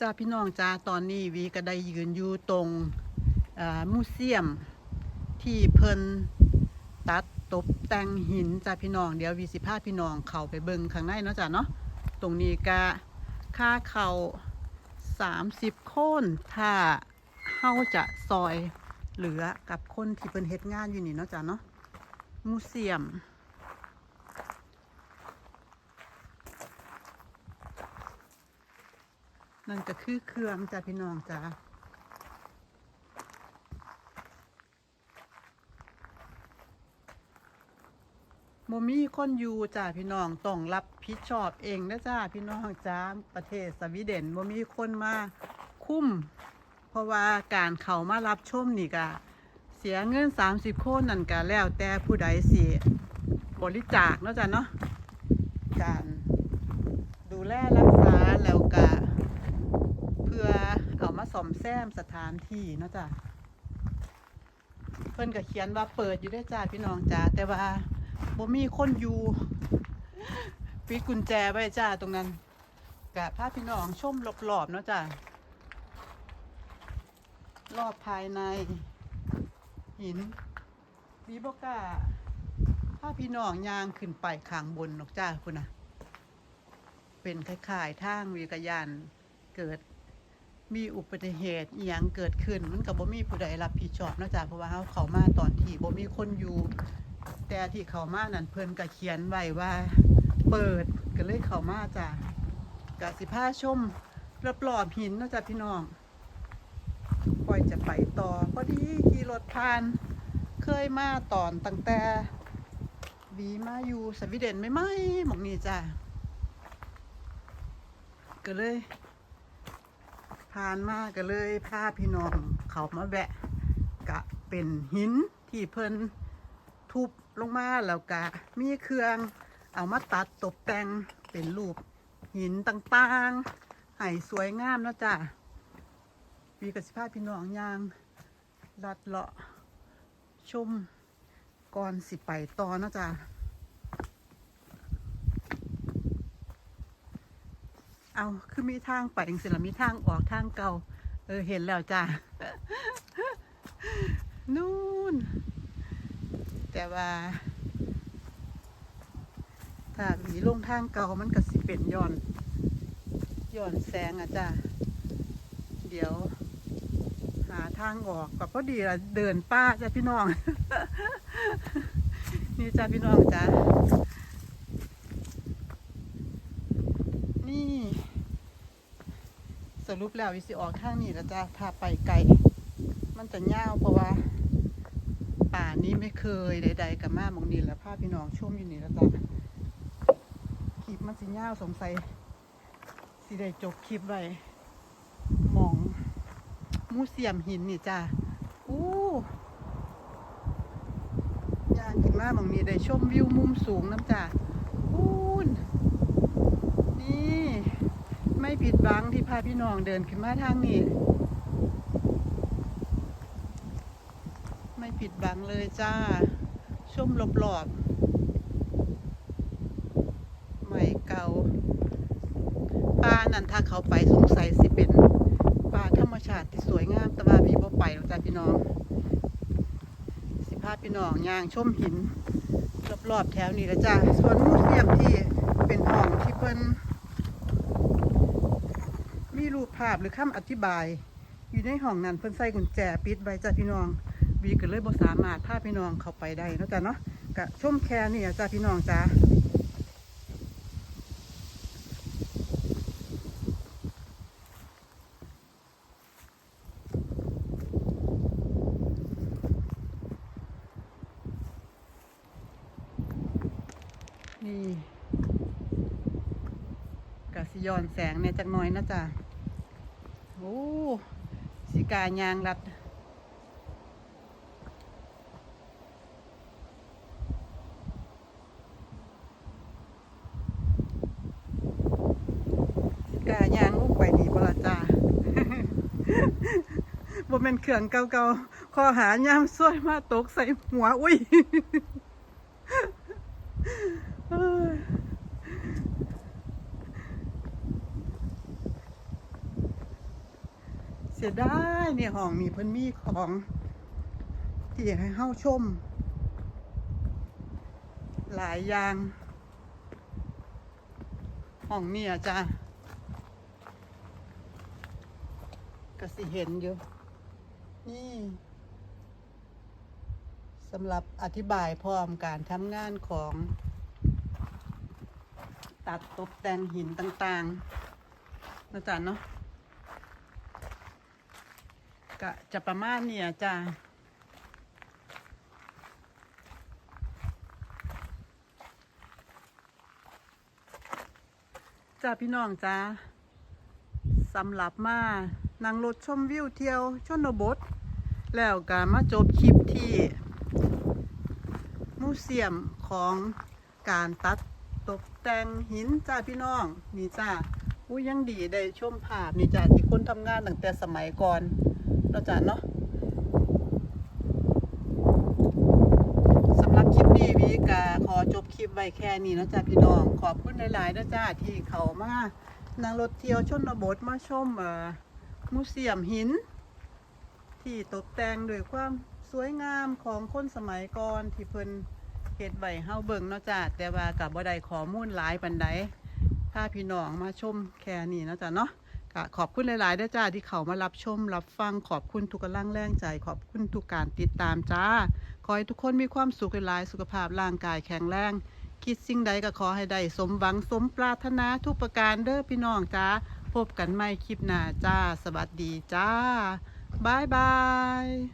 จ้าพี่น้องจ้าตอนนี้วีก็ได้ยืนอยู่ตรงมูเซียมที่เพิ่นตัดตกแต่งหินจ้าพี่น้องเดี๋ยววีสิพาพี่น้องเข้าไปเบิ่งข้างในเนาะจ้าเนาะตรงนี้ก็ค่าเข้า30 โคนถ้าเฮาจะซอยเหลือกับคนที่เพิ่นเฮ็ดงานอยู่นี่เนาะจ้าเนาะมูเซียม นั่นก็คือเครื่องจ้าพี่น้องจ้าโมมี่คนอยู่จ้าพี่น้องต้องรับผิดชอบเองนะจ้าพี่น้องจ้าประเทศสวีเดนโมมี่คนมาคุ้ม เพราะว่าการเขามารับชมนี่ก็เสียเงิน 30 โคนนั่นก็แล้วแต่ผู้ใดสิบริจาคเนาะจ้ะเนาะการดูแลรักษาแล้วก็ เพื่อเอามาซ่อม แซมสถานที่เนาะจ้ะเพิ่นก็เขียนว่าเปิดอยู่ได้จ้าพี่น้องจ้าแต่ว่าบ่มีคนอยู่ปิดกุญแจไว้จ้าตรงนั้นกะพาพี่น้องชมรอบๆเนาะจ้ารอบภายใน หินวีบกล้าพาพี่น้องยางขึ้นไปข้างบนนกจ้าคุณนะเป็นคล้ายๆทางวิกยานเกิด มีอุบัติเหตุอหยังเกิดขึ้น มันก็บ่มีผู้ใดรับผิดชอบนอกจากเพราะว่าเขาเขามาตอนที่บ่มีคนอยู่ แต่ที่เขามานั่นเพิ่นก็เขียนไว้ว่า เปิดก็เลยเขามาจ้ะกสิพาชมรอบหินนาะจ้ะพี่น้องค่อยจะไปต่อพอดีขี่รถผ่าน เคยมาตอนตั้งแต่วีมาอยู่สวีเดนไม่ไหมหมองนี้จ้ะก็เลย ผ่านมาก็เลยพาพี่น้องเขามาแวะกะเป็นหินที่เพิ่นทุบลงมาแล้วกะมีเครื่องเอามาตัดตกแต่งเป็นรูปหินต่างๆให้สวยงามนะจ้ะปีกสิพาพี่น้องยางลัดเลาะชมก่อนสิไปต่อนะจ้ะ เอาคือมีทางไปจังสิละมีทางออกทางเก่า เออเห็นแล้วจ้านู่น แต่ว่า ถ้าหวีลงทางเก่ามันก็สิเป็นย้อนย้อนแสงอะจ้าเดี๋ยว หาทางออกก็พอดีละเดินป้าจ้าพี่น้อง นี่จ้าพี่น้องจ้า นี่ สรุปแล้ววิสิออกทางนี้แล้วจ้าถ้าไปไกลมันจะยาวเพราะว่า ป่านี้ไม่เคยใด ๆกับมามองนี่แล้วภาพพี่น้องชมอยู่นี่แล้วจ้าคลิปมันสิยาวสงสัยสิได้จบคลิปไว้หมองมูเซียมหินนี่จ้าอู้ยางขึ้นมามองนี้ได้ชมวิวมุมสูงน้ำจ้าอู้นี่ ไม่ผิดหวังที่พาพี่น้องเดินขึ้นมาทางนี้ ไม่ผิดหวังเลยจ้าชุ่มรอบๆไม่เก่าป่านั่นถ้าเขาไปสงสัยสิเป็นป่าธรรมชาติที่สวยงามแต่ว่ามีบ่ไปหรอกจ้าพี่น้อง สิพาพี่น้องย่างชมหินรอบๆแถวนี้ละจ้าส่วนมูเซียมที่เป็นห้องที่เพิ่น รูปภาพหรือคำอธิบาย อยู่ในห้องนั้นเพิ่นใส่กุญแจปิดไว้จ้าพี่น้องวีก็เลยบ่สามารถพาพี่น้องเข้าไปได้นะจ้ะเนาะกะชมแค่นี่จ้าพี่น้องจ้านี่กะสิย้อนแสงเนี่ยจักน่อยนะจ้ะ โอ้สิกายางรัดสกายางลูกไปนี่บละจ้าบ่เป็นเครื่องเก่าๆข้อหายามซ้วยมาตกใส่หัว อุ้ย เอ้ย สียดายเนี่ยห้องนี้เพิ่นมีของ ที่ให้เฮาชม หลายอย่างห้องเนี่ยจ้ะก็สิเห็นอยู่ นี่สำหรับอธิบายพร้อมการทำงานของ ตัดตกแต่งหินต่างๆนะจ๊ะเนาะ ก็จะประมาณเนี่ยจ้ะจ้าพี่น้องจ้าสำหรับมานั่งรถชมวิวเที่ยวชนบท แล้วก็มาจบคลิปที่มูเซียมของการตัดตกแต่งหินจ้าพี่น้องนี่จ้าอู้ยังดีได้ชมภาพนี่จ้าที่คนทำงานตั้งแต่สมัยก่อน เนาจ้าเนาะสำหรับคลิปนี้วิกาขอจบคลิปไว้แค่นี้นะจ้าพี่น้อง ขอบคุณหลายๆนะจ้าที่เขามานั่งรถเที่ยวชนบทมาชมมูเซียมหิน ที่ตกแต่งด้วยความสวยงามของคนสมัยก่อนที่เพิ่นเฮ็ดไว้เฮาเบิ่งเนาะจ้ะแต่ว่ากับบ่ได้ข้อมูลหลายปานใดถ้าพี่น้องมาชมแค่นี้เนาะจ้ะเนาะ ก็ขอบคุณหลายๆด้อจ้าที่เขามารับชมรับฟังขอบคุณทุกกำลังแรงใจ ขอบคุณทุกการติดตามจ้า ขอให้ทุกคนมีความสุขหลายสุขภาพร่างกายแข็งแรง คิดสิ่งใดก็ขอให้ได้สมหวังสมปรารถนาทุกประการเด้อพี่น้องจ้าพบกันใหม่คลิปหน้าจ้า สวัสดีจ้าบายบาย